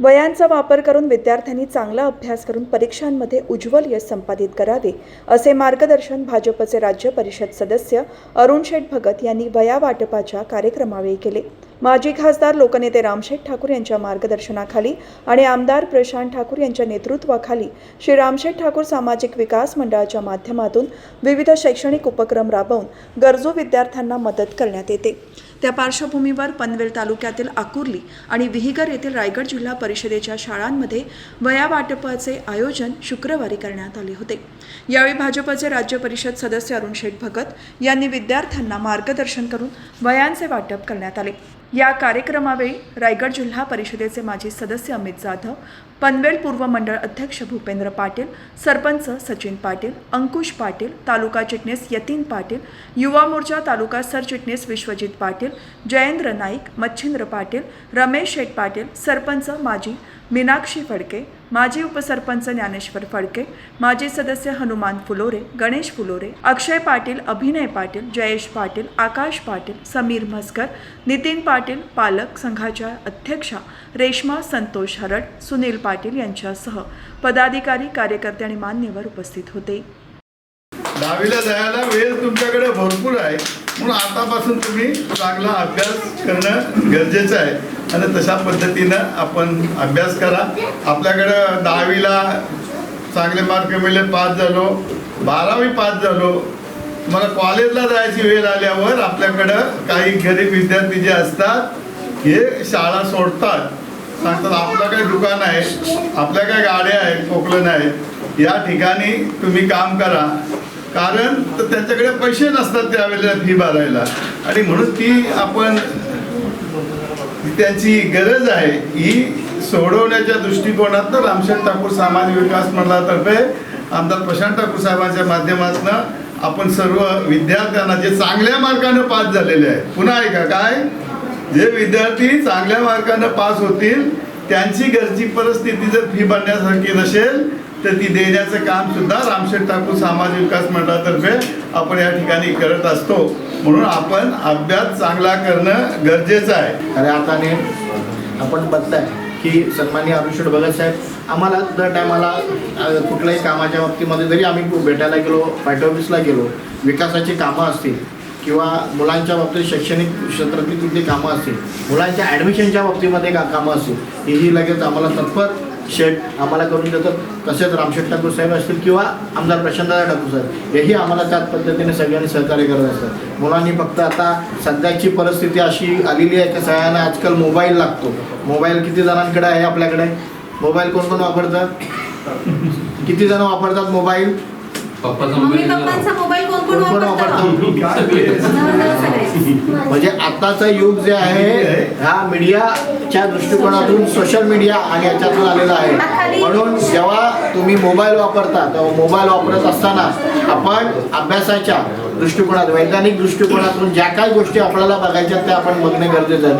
वयांचा वापर करून विद्यार्थ्यांनी चांगला अभ्यास करून परीक्षांमध्ये उज्ज्वल यश संपादित करावे असे मार्गदर्शन भाजपचे राज्य परिषद सदस्य अरुण शेठ भगत यांनी वया वाटपाच्या कार्यक्रमावेळी केले. माजी खासदार लोकनेते रामशेठ ठाकूर यांच्या मार्गदर्शनाखाली आणि आमदार प्रशांत ठाकूर यांच्या नेतृत्वाखाली श्री रामशेठ ठाकूर सामाजिक विकास मंडळाच्या माध्यमातून विविध शैक्षणिक उपक्रम राबवून गरजू विद्यार्थ्यांना मदत करण्यात येते. त्या पार्श्वभूमीवर पनवेल तालुक्यातील आकुर्ली आणि विहिगर येथील रायगड जिल्हा परिषदेच्या शाळांमध्ये वया वाटपाचे आयोजन शुक्रवारी करण्यात आले होते. यावेळी भाजपचे राज्य परिषद सदस्य अरुण शेठ भगत यांनी विद्यार्थ्यांना मार्गदर्शन करून वयांचे वाटप करण्यात आले. या कार्यक्रमावेळी रायगड जिल्हा परिषदेचे माजी सदस्य अमित जाधव पनवेल पूर्व मंडळ अध्यक्ष भूपेंद्र पाटील सरपंच सचिन पाटील अंकुश पाटील तालुका चिटणीस यतीन पाटील युवा मोर्चा तालुका सरचिटणीस विश्वजित पाटील जयेंद्र नाईक मच्छिंद्र पाटील रमेश शेठ पाटील सरपंच माजी मीनाक्षी फडके माजी उपसरपंच ज्ञानेश्वर फडके माजी सदस्य हनुमान फुलोरे गणेश फुलोरे अक्षय पाटील अभिनय पाटील जयेश पाटील आकाश पाटील समीर म्हसकर नितीन पाटील पालक संघाच्या अध्यक्षा रेश्मा संतोष हरड सुनील पाटील यांच्यासह पदाधिकारी कार्यकर्ते आणि मान्यवर उपस्थित होते. दहावीला जायला वेळ तुमच्याकडे भरपूर आहे. म्हणून आतापासून तुम्ही चांगला अभ्यास करणं गरजेचं आहे. आणि तशा पद्धतीनं आपण अभ्यास करा. आपल्याकडं दहावीला चांगले मार्क मिळले पास झालो. बारावी पास झालो. मला कॉलेजला जायची वेळ आल्यावर आपल्याकडं काही गरीब विद्यार्थी जे असतात हे शाळा सोडतात. सांगतात आपलं काही दुकान आहे आपल्या काय गाड्या आहेत कोकलन आहेत या ठिकाणी तुम्ही काम करा. कारण तर त्यांच्याकडे पैसे नसतात त्यावेळेला फी भरायला. आणि म्हणून ती आपण त्यांची गरज आहे ही सोडवण्याच्या दृष्टिकोनात रामशेठ ठाकूर सामाजिक विकास मंडळातर्फे आमदार प्रशांत ठाकूर साहेबांच्या माध्यमातून आपण सर्व विद्यार्थ्यांना जे चांगल्या मार्कानं पास झालेले आहेत. पुन्हा ऐका काय? जे विद्यार्थी चांगल्या मार्कानं पास होतील त्यांची गरजी परिस्थिती जर फी भरण्यासारखी नसेल तर ती देण्याचं काम सुद्धा रामशेठ ठाकूर सामाजिक विकास मंडळातर्फे आपण या ठिकाणी करत असतो. म्हणून आपण अभ्यास चांगला करणं गरजेचं आहे. अरे आता आपण बघताय की सन्माननीय अरुषेड भगत साहेब आम्हाला दर टायमाला कुठल्याही कामाच्या बाबतीमध्ये जरी आम्ही भेटायला गेलो पार्टी ऑफिसला गेलो विकासाची कामं असतील किंवा मुलांच्या बाबतीत शैक्षणिक क्षेत्रातली कुठली कामं असतील मुलांच्या ॲडमिशनच्या बाबतीमध्ये का कामं असतील हेही लगेच आम्हाला तत्पर शेट आम्हाला करून देतात तसेच रामशेठ ठाकूर साहेब असतील किंवा आमदार प्रशांतदा ठाकूर साहेब हेही आम्हाला त्याच पद्धतीने सगळ्यांनी सहकार्य करत असतात. मुलांनी फक्त आता सध्याची परिस्थिती अशी आलेली आहे की सगळ्यांना आजकाल मोबाईल लागतो. मोबाईल किती जणांकडे आहे आपल्याकडे? मोबाईल कोण कोण वापरतात किती जण वापरतात मोबाईल? कोण कोण कोण कोण वापरतं? वापरतात. म्हणजे आताचं युग जे आहे हा मीडियाच्या दृष्टिकोनातून सोशल मीडिया आणि याच्यातून आलेला आहे. म्हणून जेव्हा तुम्ही मोबाईल वापरता तेव्हा मोबाईल वापरत असताना आपण अभ्यासाच्या दृष्टिकोनात वैज्ञानिक दृष्टिकोनातून ज्या काही गोष्टी आपल्याला बघायच्या त्या आपण बघणे गरजेचं आहे.